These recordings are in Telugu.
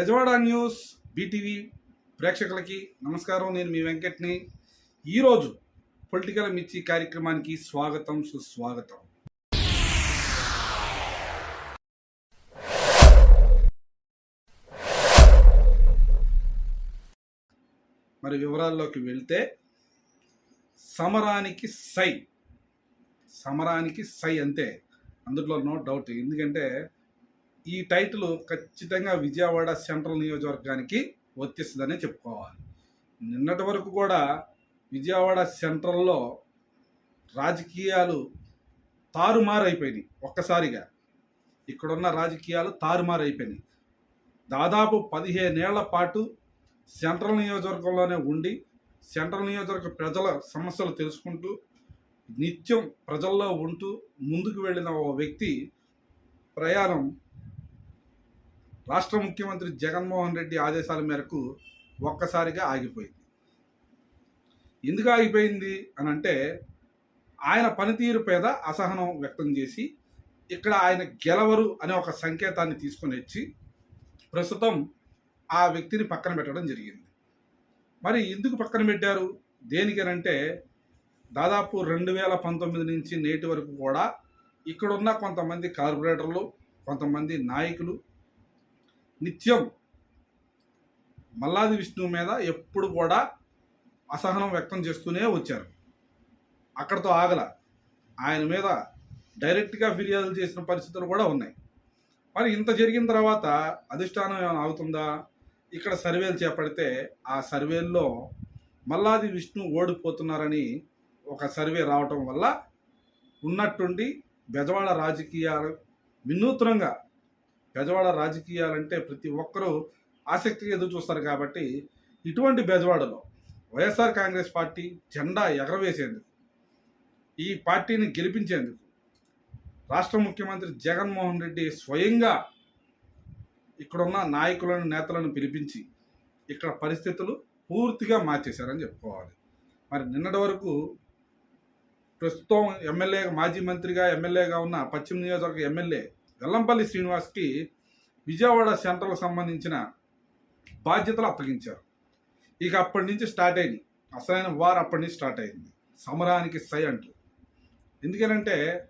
బెజవాడ న్యూస్ బీటీవీ ప్రేక్షకులకి నమస్కారం. నేను మీ వెంకట్ని. ఈరోజు పొలిటికల్ మిర్చి కార్యక్రమానికి స్వాగతం సుస్వాగతం. మరి వివరాల్లోకి వెళ్తే సమరానికి సై. సమరానికి సై అంతే అందులో నో డౌట్. ఎందుకంటే ఈ టైటిల్ ఖచ్చితంగా విజయవాడ సెంట్రల్ నియోజకవర్గానికి వర్తిస్తుందనే చెప్పుకోవాలి. నిన్నటి వరకు కూడా విజయవాడ సెంట్రల్లో రాజకీయాలు తారుమారైపోయినాయి ఒక్కసారిగా. ఇక్కడున్న రాజకీయాలు తారుమారైపోయినాయి. దాదాపు పదిహేనేళ్ళ పాటు సెంట్రల్ నియోజకవర్గంలోనే ఉండి సెంట్రల్ నియోజకవర్గ ప్రజల సమస్యలు తెలుసుకుంటూ నిత్యం ప్రజల్లో ఉంటూ ముందుకు వెళ్ళిన ఓ వ్యక్తి ప్రయాణం రాష్ట్ర ముఖ్యమంత్రి జగన్మోహన్ రెడ్డి ఆదేశాల మేరకు ఒక్కసారిగా ఆగిపోయింది. ఎందుకు ఆగిపోయింది అని అంటే ఆయన పనితీరు పేద అసహనం వ్యక్తం చేసి ఇక్కడ ఆయన గెలవరు అనే ఒక సంకేతాన్ని తీసుకొని వచ్చి ప్రస్తుతం ఆ వ్యక్తిని పక్కన పెట్టడం జరిగింది. మరి ఎందుకు పక్కన పెట్టారు? దేనికనంటే దాదాపు రెండు వేల పంతొమ్మిది నుంచి నేటి వరకు కూడా ఇక్కడున్న కొంతమంది కార్పొరేటర్లు కొంతమంది నాయకులు నిత్యం మల్లాది విష్ణువు మీద ఎప్పుడు కూడా అసహనం వ్యక్తం చేస్తూనే వచ్చారు. అక్కడితో ఆగల. ఆయన మీద డైరెక్ట్గా ఫిర్యాదులు చేసిన పరిస్థితులు కూడా ఉన్నాయి. మరి ఇంత జరిగిన తర్వాత అధిష్టానం ఏమైనా అవుతుందా? ఇక్కడ సర్వేలు చేపడితే ఆ సర్వేల్లో మల్లాది విష్ణు ఓడిపోతున్నారని ఒక సర్వే రావటం వల్ల ఉన్నట్టుండి బెజవాడ రాజకీయాలు వినూత్నంగా బెజవాడ రాజకీయాలంటే ప్రతి ఒక్కరూ ఆసక్తిగా ఎదురు చూస్తారు కాబట్టి ఇటువంటి బెజవాడలో వైఎస్ఆర్ కాంగ్రెస్ పార్టీ జెండా ఎగరవేసేందుకు ఈ పార్టీని గెలిపించేందుకు రాష్ట్ర ముఖ్యమంత్రి జగన్మోహన్ రెడ్డి స్వయంగా ఇక్కడున్న నాయకులను నేతలను పిలిపించి ఇక్కడ పరిస్థితులు పూర్తిగా మార్చేశారని చెప్పుకోవాలి. మరి నిన్నటి వరకు ప్రస్తుతం ఎమ్మెల్యేగా మాజీ మంత్రిగా ఎమ్మెల్యేగా ఉన్న పశ్చిమ నియోజకవర్గ ఎమ్మెల్యే వెల్లంపల్లి శ్రీనివాస్కి విజయవాడ సెంట్రల్ సంబంధించిన బాధ్యతలు అప్పగించారు. ఇక అప్పటి నుంచి స్టార్ట్ అయింది. అసలైన వార్ అప్పటి నుంచి స్టార్ట్ అయింది. సమరానికి సై అంటూ ఎందుకనంటే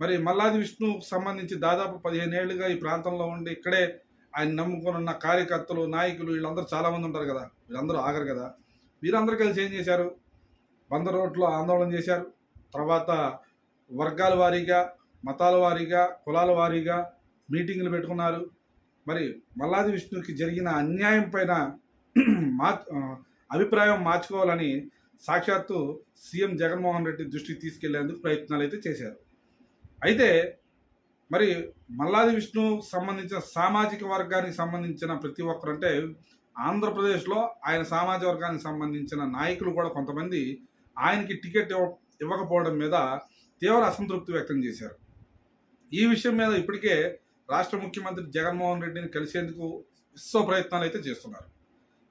మరి మల్లాది విష్ణువుకు సంబంధించి దాదాపు పదిహేను ఏళ్ళుగా ఈ ప్రాంతంలో ఉండి ఇక్కడే ఆయన నమ్ముకొని ఉన్న కార్యకర్తలు నాయకులు వీళ్ళందరూ చాలామంది ఉంటారు కదా. వీళ్ళందరూ ఆగరు కదా. వీరందరూ కలిసి ఏం చేశారు? వంద రోడ్లో ఆందోళన చేశారు. తర్వాత వర్గాల వారీగా మతాల వారీగా కులాల వారీగా మీటింగులు పెట్టుకున్నారు. మరి మల్లాది విష్ణుకి జరిగిన అన్యాయం పైన మా అభిప్రాయం మార్చుకోవాలని సాక్షాత్తు సీఎం జగన్మోహన్ రెడ్డి దృష్టికి తీసుకెళ్ళేందుకు ప్రయత్నాలు అయితే చేశారు. అయితే మరి మల్లాది విష్ణు సంబంధించిన సామాజిక వర్గానికి సంబంధించిన ప్రతి ఒక్కరు అంటే ఆంధ్రప్రదేశ్లో ఆయన సామాజిక వర్గానికి సంబంధించిన నాయకులు కూడా కొంతమంది ఆయనకి టికెట్ ఇవ్వ ఇవ్వకపోవడం మీద తీవ్ర అసంతృప్తి వ్యక్తం చేశారు. ఈ విషయం మీద ఇప్పటికే రాష్ట్ర ముఖ్యమంత్రి జగన్మోహన్ రెడ్డిని కలిసేందుకు విశ్వ ప్రయత్నాలు అయితే చేస్తున్నారు.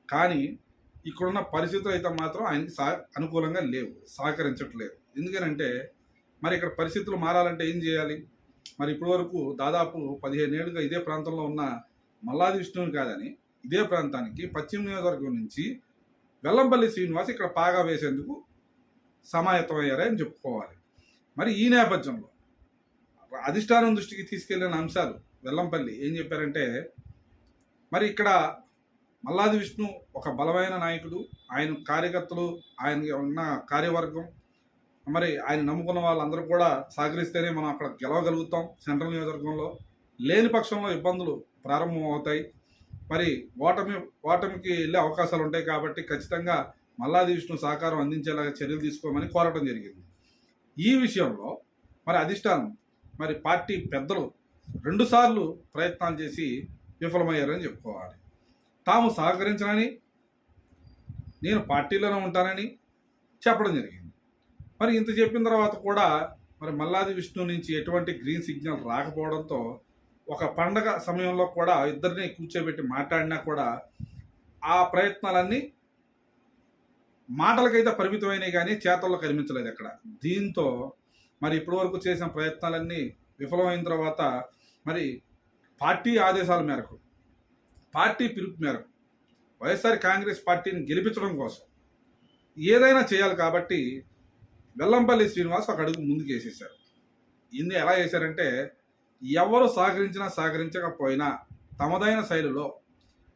కానీ ఇక్కడున్న పరిస్థితులు అయితే మాత్రం ఆయనకి సా అనుకూలంగా లేవు సహకరించట్లేదు. ఎందుకనంటే మరి ఇక్కడ పరిస్థితులు మారాలంటే ఏం చేయాలి? మరి ఇప్పటి వరకు దాదాపు పదిహేను ఏళ్ళుగా ఇదే ప్రాంతంలో ఉన్న మల్లాది విష్ణువుని కాదని ఇదే ప్రాంతానికి పశ్చిమ నియోజకవర్గం నుంచి వెల్లంపల్లి శ్రీనివాస్ ఇక్కడ పాగా వేసేందుకు సమాయత్తమయ్యారని చెప్పుకోవాలి. మరి ఈ నేపథ్యంలో అధిష్టానం దృష్టికి తీసుకెళ్ళిన అంశాలు వెల్లంపల్లి ఏం చెప్పారంటే మరి ఇక్కడ మల్లాది విష్ణు ఒక బలమైన నాయకుడు ఆయన కార్యకర్తలు ఆయన ఉన్న కార్యవర్గం మరి ఆయన నమ్ముకున్న వాళ్ళందరూ కూడా సహకరిస్తేనే మనం అక్కడ గెలవగలుగుతాం సెంట్రల్ నియోజకవర్గంలో. లేని పక్షంలో ఇబ్బందులు ప్రారంభం అవుతాయి మరి ఓటమి ఓటమికి వెళ్ళే అవకాశాలు ఉంటాయి కాబట్టి ఖచ్చితంగా మల్లాది విష్ణు సహకారం అందించేలాగా చర్యలు తీసుకోమని కోరటం జరిగింది. ఈ విషయంలో మరి అధిష్టానం మరి పార్టీ పెద్దలు రెండుసార్లు ప్రయత్నాలు చేసి విఫలమయ్యారని చెప్పుకోవాలి. తాము సహకరించనని నేను పార్టీలోనే ఉంటానని చెప్పడం జరిగింది. మరి ఇంత చెప్పిన తర్వాత కూడా మరి మల్లాది విష్ణు నుంచి ఎటువంటి గ్రీన్ సిగ్నల్ రాకపోవడంతో ఒక పండగ సమయంలో కూడా ఇద్దరిని కూర్చోబెట్టి మాట్లాడినా కూడా ఆ ప్రయత్నాలన్నీ మాటలకైతే పరిమితమైనవి కానీ చేతల్లో కనిపించలేదు అక్కడ దీంతో మరి ఇప్పటివరకు చేసిన ప్రయత్నాలన్నీ విఫలమైన తర్వాత మరి పార్టీ ఆదేశాల మేరకు పార్టీ పిలుపు మేరకు వైఎస్ఆర్ కాంగ్రెస్ పార్టీని గెలిపించడం కోసం ఏదైనా చేయాలి కాబట్టి వెల్లంపల్లి శ్రీనివాస్ ఒక అడుగు ముందుకు వేసేసారు ఇన్ని ఎలా చేశారంటే ఎవరు సహకరించినా సహకరించకపోయినా తమదైన శైలిలో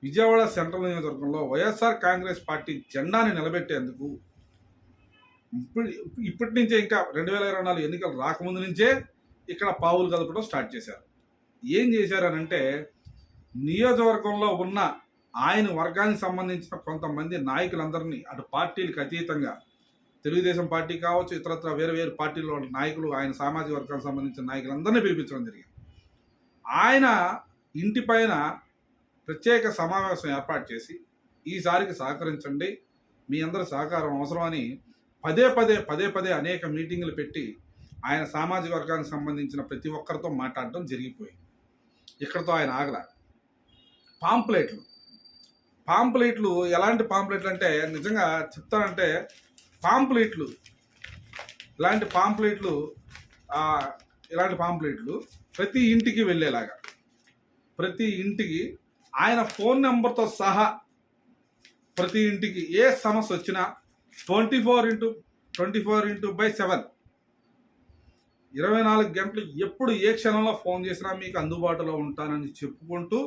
విజయవాడ సెంట్రల్ నియోజకవర్గంలో వైఎస్ఆర్ కాంగ్రెస్ పార్టీ జెండాని నిలబెట్టేందుకు ఇప్పుడు ఇప్పటి నుంచే ఇంకా రెండు వేల ఇరవై నాలుగు ఎన్నికలు రాకముందు నుంచే ఇక్కడ పావులు కదపడం స్టార్ట్ చేశారు. ఏం చేశారనంటే నియోజకవర్గంలో ఉన్న ఆయన వర్గానికి సంబంధించిన కొంతమంది నాయకులందరినీ అటు పార్టీలకు అతీతంగా తెలుగుదేశం పార్టీ కావచ్చు ఇతరత్ర వేరే వేరే పార్టీలో ఉన్న నాయకులు ఆయన సామాజిక వర్గానికి సంబంధించిన నాయకులందరినీ పిలిపించడం జరిగింది. ఆయన ఇంటి పైన ప్రత్యేక సమావేశం ఏర్పాటు చేసి ఈసారికి సహకరించండి మీ అందరి సహకారం అవసరమని పదే పదే పదే పదే అనేక మీటింగులు పెట్టి ఆయన సామాజిక వర్గానికి సంబంధించిన ప్రతి ఒక్కరితో మాట్లాడడం జరిగిపోయింది. ఇక్కడతో ఆయన ఆగల. పాంప్లెట్లు. పాంప్లెట్లు ఎలాంటి పాంప్లెట్లు అంటే నిజంగా చెప్తానంటే పాంప్లెట్లు. ఇలాంటి పాంప్లెట్లు ఇలాంటి పాంప్లెట్లు ప్రతి ఇంటికి వెళ్ళేలాగా. ప్రతి ఇంటికి ఆయన ఫోన్ నెంబర్తో సహా ప్రతి ఇంటికి ఏ సమస్య వచ్చినా twenty four into twenty four into by seven. ఇరవై నాలుగు గంటలు ఎప్పుడు ఏ క్షణంలో ఫోన్ చేసినా మీకు అందుబాటులో ఉంటానని చెప్పుకుంటూ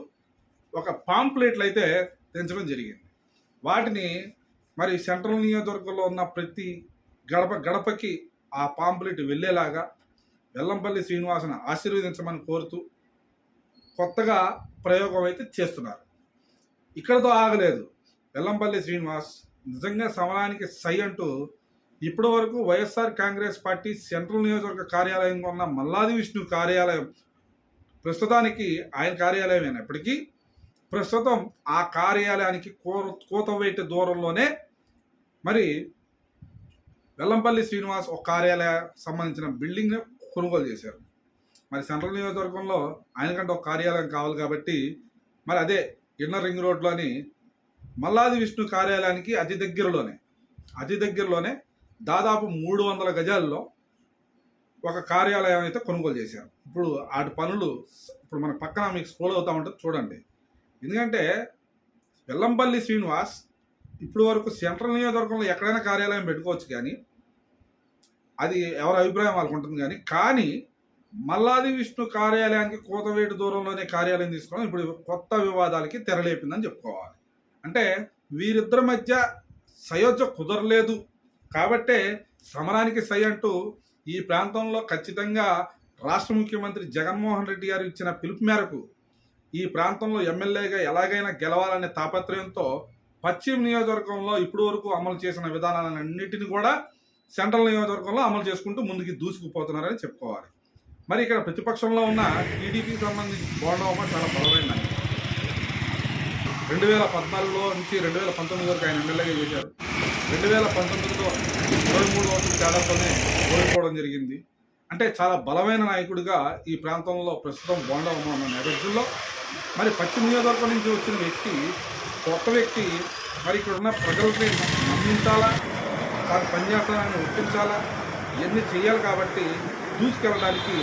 ఒక పాంప్లెట్లు అయితే తెంచడం జరిగింది. వాటిని మరి సెంట్రల్ నియోజకవర్గంలో ఉన్న ప్రతి గడప గడపకి ఆ పాంప్లెట్ వెళ్ళేలాగా వెల్లంపల్లి శ్రీనివాసను ఆశీర్వదించమని కోరుతూ కొత్తగా ప్రయోగం అయితే చేస్తున్నారు. ఇక్కడతో ఆగలేదు. వెల్లంపల్లి శ్రీనివాస్ నిజంగా సమరానికి సై అంటూ ఇప్పటి వరకు వైఎస్ఆర్ కాంగ్రెస్ పార్టీ సెంట్రల్ నియోజకవర్గ కార్యాలయంగా ఉన్న మల్లాది విష్ణు కార్యాలయం ప్రస్తుతానికి ఆయన కార్యాలయం అయినప్పటికీ ప్రస్తుతం ఆ కార్యాలయానికి కోర కూతవేటి దూరంలోనే మరి వెల్లంపల్లి శ్రీనివాస్ ఒక కార్యాలయ సంబంధించిన బిల్డింగ్ని కొనుగోలు చేశారు. మరి సెంట్రల్ నియోజకవర్గంలో ఆయనకంటే ఒక కార్యాలయం కావాలి కాబట్టి మరి అదే ఇన్నర్ రింగ్ రోడ్లోని మల్లాది విష్ణు కార్యాలయానికి అతి దగ్గరలోనే అతి దగ్గరలోనే దాదాపు మూడు వందల గజాల్లో ఒక కార్యాలయం అయితే కొనుగోలు చేశారు. ఇప్పుడు వాటి పనులు ఇప్పుడు మన పక్కన మీకు స్కూల్ అవుతా ఉంటుంది చూడండి. ఎందుకంటే వెల్లంపల్లి శ్రీనివాస్ ఇప్పుడు వరకు సెంట్రల్ నియోజకవర్గంలో ఎక్కడైనా కార్యాలయం పెట్టుకోవచ్చు కానీ అది ఎవరి అభిప్రాయం వాళ్ళకు ఉంటుంది కానీ కానీ మల్లాది విష్ణు కార్యాలయానికి కోతవేటు దూరంలోనే కార్యాలయం తీసుకోవడం ఇప్పుడు కొత్త వివాదాలకి తెరలేపిందని చెప్పుకోవాలి. అంటే వీరిద్దరి మధ్య సయోధ్య కుదరలేదు. కాబట్టే సమరానికి సై అంటూ ఈ ప్రాంతంలో ఖచ్చితంగా రాష్ట్ర ముఖ్యమంత్రి జగన్మోహన్ రెడ్డి గారు ఇచ్చిన పిలుపు మేరకు ఈ ప్రాంతంలో ఎమ్మెల్యేగా ఎలాగైనా గెలవాలనే తాపత్రయంతో పశ్చిమ నియోజకవర్గంలో ఇప్పటి వరకు అమలు చేసిన విధానాలన్నింటినీ కూడా సెంట్రల్ నియోజకవర్గంలో అమలు చేసుకుంటూ ముందుకు దూసుకుపోతున్నారని చెప్పుకోవాలి. మరి ఇక్కడ ప్రతిపక్షంలో ఉన్న టీడీపీకి సంబంధించి బోండవమ్మ చాలా బలమైన రెండు వేల పద్నాలుగులో నుంచి రెండు వేల పంతొమ్మిది వరకు ఆయన ఎమ్మెల్యేగా చేశారు. రెండు వేల పంతొమ్మిదిలో ఇరవై మూడు ఓట్ల తేడాతోనే ఓడిపోవడం జరిగింది. అంటే చాలా బలమైన నాయకుడిగా ఈ ప్రాంతంలో ప్రస్తుతం బోండా ఉన్న నేపథ్యంలో మరి పశ్చిమ నియోజకవర్గం నుంచి వచ్చిన వ్యక్తి కొత్త వ్యక్తి మరి ఇక్కడ ఉన్న ప్రజలకి నమ్మించాలా తాను పనిచేస్తానని ఒప్పించాలా ఇవన్నీ చేయాలి కాబట్టి దూసుకెళ్ళడానికి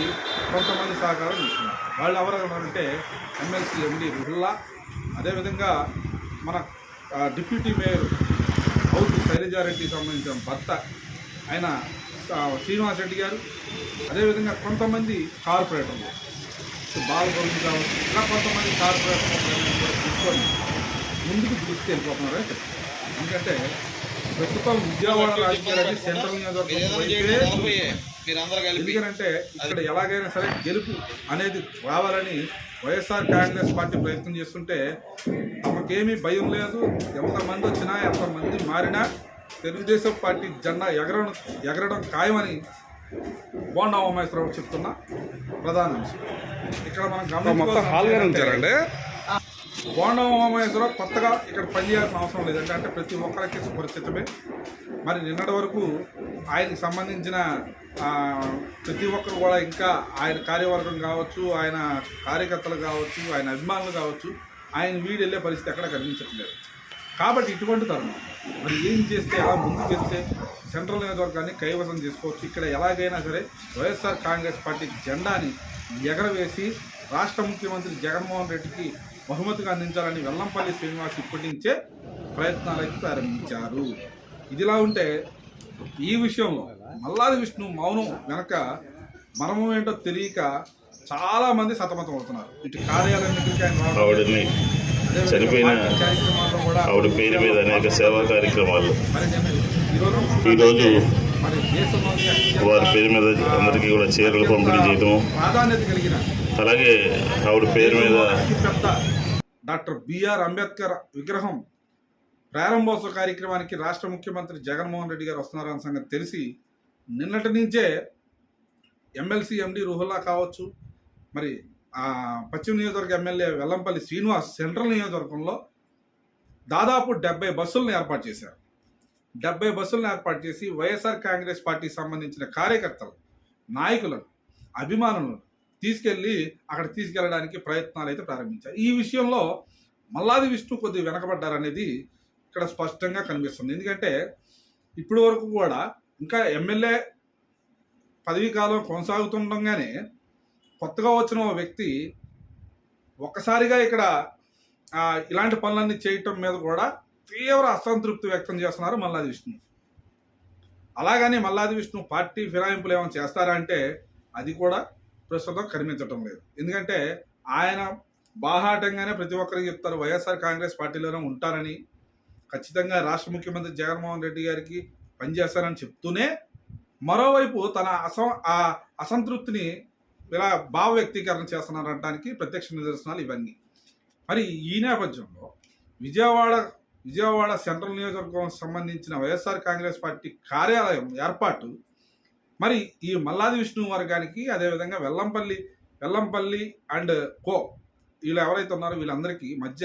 కొంతమంది సహకారం ఇస్తున్నారు వాళ్ళు ఎవరు ఎమ్మెల్సీ ఎండి రుహుల్లా అదేవిధంగా మన డిప్యూటీ మేయర్ హౌస్ శైలజారెడ్డికి సంబంధించిన భర్త ఆయన శ్రీనివాస్ రెడ్డి గారు అదేవిధంగా కొంతమంది కార్పొరేటర్లు బాలగొండు కావచ్చు ఇలా కొంతమంది కార్పొరేటర్లు తీసుకొని ముందుకు తీసుకెళ్ళిపోతున్నారని చెప్తారు ఎందుకంటే ప్రస్తుతం విజయవాడ రాజకీయాలకి సెంట్రల్ నియోజకవర్గం మీరందరూ కలిపి ఎందుకంటే ఇక్కడ ఎలాగైనా సరే గెలుపు అనేది రావాలని వైఎస్ఆర్ కాంగ్రెస్ పార్టీ ప్రయత్నం చేస్తుంటే తమకేమీ భయం లేదు. ఎంతమంది వచ్చినా ఎంతమంది మారినా తెలుగుదేశం పార్టీ జెండా ఎగరడం ఎగరడం ఖాయమని బోండా ఉమేశ్వరరావు చెప్తున్న ప్రధాన అంశం. ఇక్కడ మనం మొత్తం హాల్గానే కొత్తగా ఇక్కడ పనిచేయాల్సిన అవసరం లేదంటే అంటే ప్రతి ఒక్కరికి సుపరిచితమే. మరి నిన్నటి వరకు ఆయనకి సంబంధించిన ప్రతి ఒక్కరు కూడా ఇంకా ఆయన కార్యవర్గం కావచ్చు ఆయన కార్యకర్తలు కావచ్చు ఆయన అభిమానులు కావచ్చు ఆయన వీడు వెళ్ళే పరిస్థితి ఎక్కడ కనిపించట్లేదు. కాబట్టి ఇటువంటి తరుణం. మరి ఏం చేస్తే ఎలా ముందుకు వెళ్తే సెంట్రల్ నియోజకవర్గాన్ని కైవసం చేసుకోవచ్చు? ఇక్కడ ఎలాగైనా సరే వైఎస్ఆర్ కాంగ్రెస్ పార్టీ జెండాని ఎగరవేసి రాష్ట్ర ముఖ్యమంత్రి జగన్మోహన్ రెడ్డికి బహుమతిగా అందించాలని వెల్లంపల్లి శ్రీనివాస్ ఇప్పటి నుంచే ప్రయత్నాలు అయితే ప్రారంభించారు. ఇదిలా ఉంటే ఈ విషయంలో మల్లాది విష్ణు మౌనం వెనక మర్మం ఏంటో తెలియక చాలా మంది సతమతం అవుతున్నారు ఇటు కార్యాలయానికి ఆయన అదేవిధంగా చనిపోయిన ఆవిడ పేరు మీద అనేక సేవా కార్యక్రమాలు. ఈరోజు వారి పేరు మీద అందరికీ కూడా చీరలు పంపిణీ చేయడం అలాగే ఆవిడ పేరు మీద డాక్టర్ బిఆర్ అంబేద్కర్ విగ్రహం ప్రారంభోత్సవ కార్యక్రమానికి రాష్ట్ర ముఖ్యమంత్రి జగన్మోహన్ రెడ్డి గారు వస్తున్నారన్న సంగతి తెలిసి నిన్నటి నుంచే ఎమ్మెల్సీ ఎండి రుహుల్లా కావచ్చు మరి ఆ పశ్చిమ నియోజకవర్గ ఎమ్మెల్యే వెల్లంపల్లి శ్రీనివాస్ సెంట్రల్ నియోజకవర్గంలో దాదాపు డెబ్బై బస్సులను ఏర్పాటు చేశారు. డెబ్బై బస్సులను ఏర్పాటు చేసి వైఎస్ఆర్ కాంగ్రెస్ పార్టీకి సంబంధించిన కార్యకర్తలు నాయకులను అభిమానులను తీసుకెళ్ళి అక్కడ తీసుకెళ్ళడానికి ప్రయత్నాలు అయితే ప్రారంభించారు ఈ విషయంలో మల్లాది విష్ణు కొద్దిగా వెనకబడ్డారనేది ఇక్కడ స్పష్టంగా కనిపిస్తుంది. ఎందుకంటే ఇప్పటి వరకు కూడా ఇంకా ఎమ్మెల్యే పదవీ కాలం కొనసాగుతుండగానే కొత్తగా వచ్చిన ఓ వ్యక్తి ఒక్కసారిగా ఇక్కడ ఇలాంటి పనులన్నీ చేయటం మీద కూడా తీవ్ర అసంతృప్తి వ్యక్తం చేస్తున్నారు మల్లాది విష్ణు. అలాగని మల్లాది విష్ణు పార్టీ ఫిరాయింపులు ఏమైనా చేస్తారా అంటే అది కూడా ప్రస్తుతం కనిపించటం లేదు. ఎందుకంటే ఆయన బాహాటంగానే ప్రతి ఒక్కరికి చెప్తారు వైఎస్ఆర్ కాంగ్రెస్ పార్టీలోనే ఉంటారని. ఖచ్చితంగా రాష్ట్ర ముఖ్యమంత్రి జగన్మోహన్ రెడ్డి గారికి పనిచేస్తారని చెప్తూనే మరోవైపు తన అస ఆ అసంతృప్తిని ఇలా భావ వ్యక్తీకరణ చేస్తున్నారనడానికి ప్రత్యక్ష నిదర్శనాలు ఇవన్నీ. మరి ఈ నేపథ్యంలో విజయవాడ విజయవాడ సెంట్రల్ నియోజకవర్గం సంబంధించిన వైఎస్ఆర్ కాంగ్రెస్ పార్టీ కార్యాలయం ఏర్పాటు మరి ఈ మల్లాది విష్ణు వర్గానికి అదేవిధంగా వెల్లంపల్లి వెల్లంపల్లి అండ్ కో వీళ్ళు ఎవరైతే ఉన్నారో వీళ్ళందరికీ మధ్య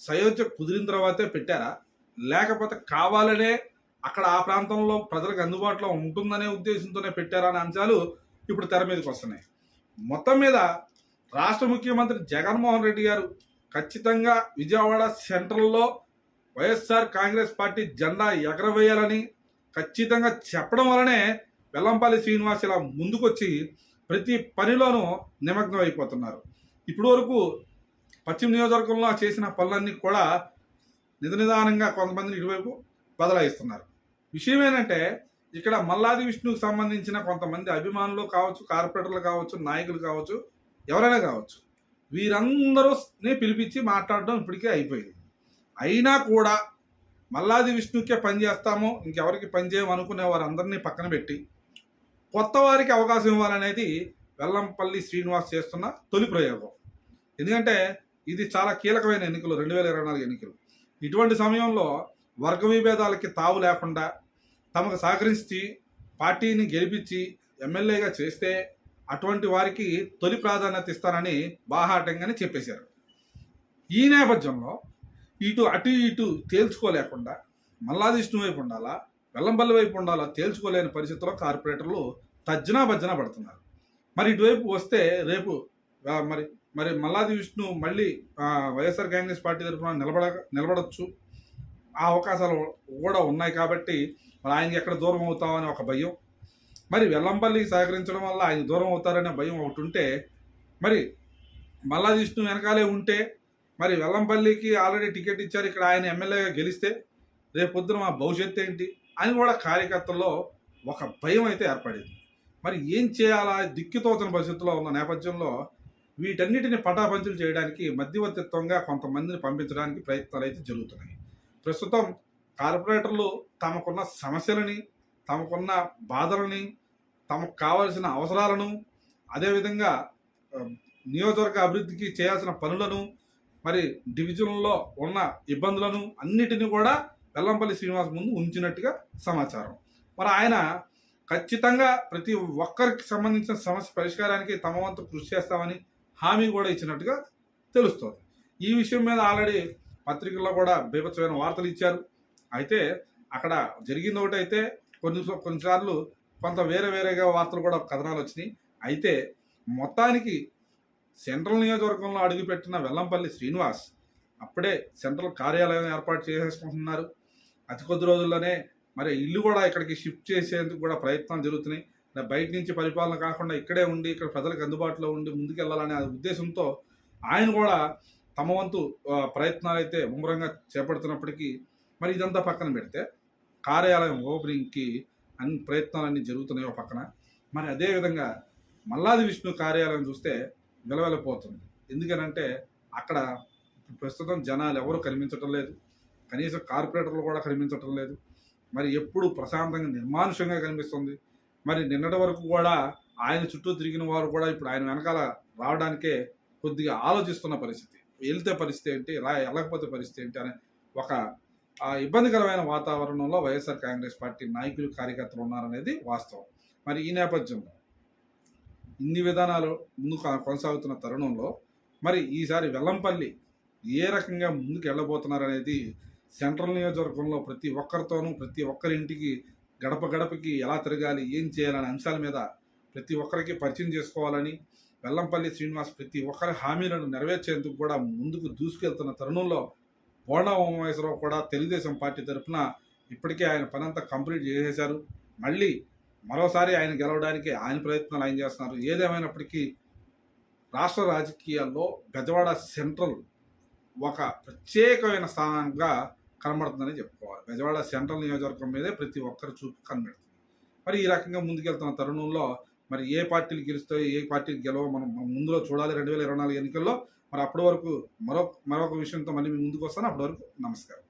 సయోధ్య కుదిరిన తర్వాతే పెట్టారా? లేకపోతే కావాలనే అక్కడ ఆ ప్రాంతంలో ప్రజలకు అందుబాటులో ఉంటుందనే ఉద్దేశంతోనే పెట్టారా అనే అంశాలు ఇప్పుడు తెర మీదకి వస్తున్నాయి. మొత్తం మీద రాష్ట్ర ముఖ్యమంత్రి జగన్మోహన్ రెడ్డి గారు ఖచ్చితంగా విజయవాడ సెంట్రల్లో వైఎస్ఆర్ కాంగ్రెస్ పార్టీ జెండా ఎగరవేయాలని ఖచ్చితంగా చెప్పడం వలనే వెల్లంపల్లి శ్రీనివాస్ ఇలా ముందుకొచ్చి ప్రతి పనిలోనూ నిమగ్నం అయిపోతున్నారు. ఇప్పటి వరకు పశ్చిమ నియోజకవర్గంలో చేసిన పనులన్నీ కూడా నిధ నిదానంగా కొంతమందిని ఇటువైపు బదలాయిస్తున్నారు. విషయం ఏంటంటే ఇక్కడ మల్లాది విష్ణుకు సంబంధించిన కొంతమంది అభిమానులు కావచ్చు కార్పొరేటర్లు కావచ్చు నాయకులు కావచ్చు ఎవరైనా కావచ్చు వీరందరూ పిలిపించి మాట్లాడడం ఇప్పటికే అయిపోయింది. అయినా కూడా మల్లాది విష్ణుకే పని చేస్తాము ఇంకెవరికి పని చేయము అనుకునే వారందరినీ పక్కన పెట్టి కొత్త వారికి అవకాశం ఇవ్వాలనేది వెల్లంపల్లి శ్రీనివాస్ చేస్తున్న తొలి ప్రయోగం. ఎందుకంటే ఇది చాలా కీలకమైన ఎన్నికలు రెండు వేల ఇరవై నాలుగు ఎన్నికలు. ఇటువంటి సమయంలో వర్గ విభేదాలకి తావు లేకుండా తమకు సహకరించి పార్టీని గెలిపించి ఎమ్మెల్యేగా చేస్తే అటువంటి వారికి తొలి ప్రాధాన్యత ఇస్తానని బాహాటంగానే చెప్పేశారు. ఈ నేపథ్యంలో ఇటు అటు ఇటు తేల్చుకోలేకుండా మల్లాది వైపు ఉండాలా వెల్లంపల్లి వైపు ఉండాలా? తేల్చుకోలేని పరిస్థితుల్లో కార్పొరేటర్లు తజ్జనా భజ్జన పడుతున్నారు. మరి ఇటువైపు వస్తే రేపు మరి మరి మల్లాది విష్ణు మళ్ళీ వైఎస్ఆర్ కాంగ్రెస్ పార్టీ తరఫున నిలబడ నిలబడచ్చు. ఆ అవకాశాలు కూడా ఉన్నాయి కాబట్టి మరి ఆయనకి ఎక్కడ దూరం అవుతామని ఒక భయం. మరి వెల్లంపల్లి సహకరించడం వల్ల ఆయన దూరం అవుతారనే భయం ఒకటి ఉంటే మరి మల్లాది విష్ణు వెనకాలే ఉంటే మరి వెల్లంపల్లికి ఆల్రెడీ టికెట్ ఇచ్చారు. ఇక్కడ ఆయన ఎమ్మెల్యేగా గెలిస్తే రేపు పొద్దున మా భవిష్యత్తు ఏంటి? అని కూడా కార్యకర్తల్లో ఒక భయం అయితే ఏర్పడింది. మరి ఏం చేయాలా? దిక్కుతోచని పరిస్థితుల్లో ఉన్న నేపథ్యంలో వీటన్నిటిని పటాపంచులు చేయడానికి మధ్యవర్తిత్వంగా కొంతమందిని పంపించడానికి ప్రయత్నాలు అయితే జరుగుతున్నాయి. ప్రస్తుతం కార్పొరేటర్లు తమకున్న సమస్యలని తమకున్న బాధలని తమకు కావాల్సిన అవసరాలను అదేవిధంగా నియోజకవర్గ అభివృద్ధికి చేయాల్సిన పనులను మరి డివిజన్లో ఉన్న ఇబ్బందులను అన్నిటిని కూడా వెల్లంపల్లి శ్రీనివాస్ ముందు ఉంచినట్టుగా సమాచారం. మరి ఆయన ఖచ్చితంగా ప్రతి ఒక్కరికి సంబంధించిన సమస్య పరిష్కారానికి తమ వంతు కృషి చేస్తామని హామీ కూడా ఇచ్చినట్టుగా తెలుస్తోంది. ఈ విషయం మీద ఆల్రెడీ పత్రికల్లో కూడా బీభత్సమైన వార్తలు ఇచ్చారు. అయితే అక్కడ జరిగింది ఒకటి అయితే కొన్ని కొన్నిసార్లు కొంత వేరే వేరేగా వార్తలు కూడా కథనాలు వచ్చినాయి. అయితే మొత్తానికి సెంట్రల్ నియోజకవర్గంలో అడుగుపెట్టిన వెల్లంపల్లి శ్రీనివాస్ అప్పుడే సెంట్రల్ కార్యాలయం ఏర్పాటు చేసేసుకుంటున్నారు. అతి కొద్ది రోజుల్లోనే మరి ఇల్లు కూడా ఇక్కడికి షిఫ్ట్ చేసేందుకు కూడా ప్రయత్నాలు జరుగుతున్నాయి. బయట నుంచి పరిపాలన కాకుండా ఇక్కడే ఉండి ఇక్కడ ప్రజలకు అందుబాటులో ఉండి ముందుకెళ్ళాలనే ఉద్దేశంతో ఆయన కూడా తమ వంతు ప్రయత్నాలు అయితే ముమ్మరంగా చేపడుతున్నప్పటికీ మరి ఇదంతా పక్కన పెడితే కార్యాలయం ఓపెనింగ్కి అన్ని ప్రయత్నాలన్నీ జరుగుతున్నాయి ఒక పక్కన. మరి అదేవిధంగా మల్లాది విష్ణు కార్యాలయం చూస్తే విలవెలపోతుంది. ఎందుకనంటే అక్కడ ప్రస్తుతం జనాలు ఎవరు కనిపించటం లేదు. కనీసం కార్పొరేటర్లు కూడా కనిపించటం లేదు. మరి ఎప్పుడు ప్రశాంతంగా నిర్మానుషంగా కనిపిస్తుంది. మరి నిన్నటి వరకు కూడా ఆయన చుట్టూ తిరిగిన వారు కూడా ఇప్పుడు ఆయన వెనకాల రావడానికే కొద్దిగా ఆలోచిస్తున్న పరిస్థితి. వెళ్తే పరిస్థితి ఏంటి రా వెళ్ళకపోతే పరిస్థితి ఏంటి అనే ఒక ఇబ్బందికరమైన వాతావరణంలో వైఎస్ఆర్ కాంగ్రెస్ పార్టీ నాయకులు కార్యకర్తలు ఉన్నారనేది వాస్తవం. మరి ఈ నేపథ్యంలో ఇన్ని విధానాలు ముందు కొనసాగుతున్న తరుణంలో మరి ఈసారి వెల్లంపల్లి ఏ రకంగా ముందుకు వెళ్ళబోతున్నారనేది సెంట్రల్ నియోజకవర్గంలో ప్రతి ఒక్కరితోనూ ప్రతి ఒక్కరి ఇంటికి గడప గడపకి ఎలా తిరగాలి ఏం చేయాలనే అంశాల మీద ప్రతి ఒక్కరికి పరిచయం చేసుకోవాలని వెల్లంపల్లి శ్రీనివాస్ ప్రతి ఒక్కరి హామీలను నెరవేర్చేందుకు కూడా ముందుకు దూసుకెళ్తున్న తరుణంలో బోండా ఉమామేశ్వరరావు కూడా తెలుగుదేశం పార్టీ తరఫున ఇప్పటికే ఆయన పనంతా కంప్లీట్ చేసేశారు. మళ్ళీ మరోసారి ఆయన గెలవడానికి ఆయన ప్రయత్నాలు ఆయన చేస్తున్నారు. ఏదేమైనప్పటికీ రాష్ట్ర రాజకీయాల్లో గజవాడ సెంట్రల్ ఒక ప్రత్యేకమైన స్థానంగా కనబడుతుందని చెప్పుకోవాలి. బెజవాడ సెంట్రల్ నియోజకవర్గం మీదే ప్రతి ఒక్కరు చూపు కనబడుతుంది. మరి ఈ రకంగా ముందుకెళ్తున్న తరుణంలో మరి ఏ పార్టీలు గెలుస్తాయో ఏ పార్టీలు గెలవో మనం ముందులో చూడాలి. రెండు వేల ఇరవై నాలుగు ఎన్నికల్లో మరి అప్పటి వరకు మరో మరొక విషయంతో మళ్ళీ మీ ముందుకు వస్తాను. అప్పటి వరకు నమస్కారం.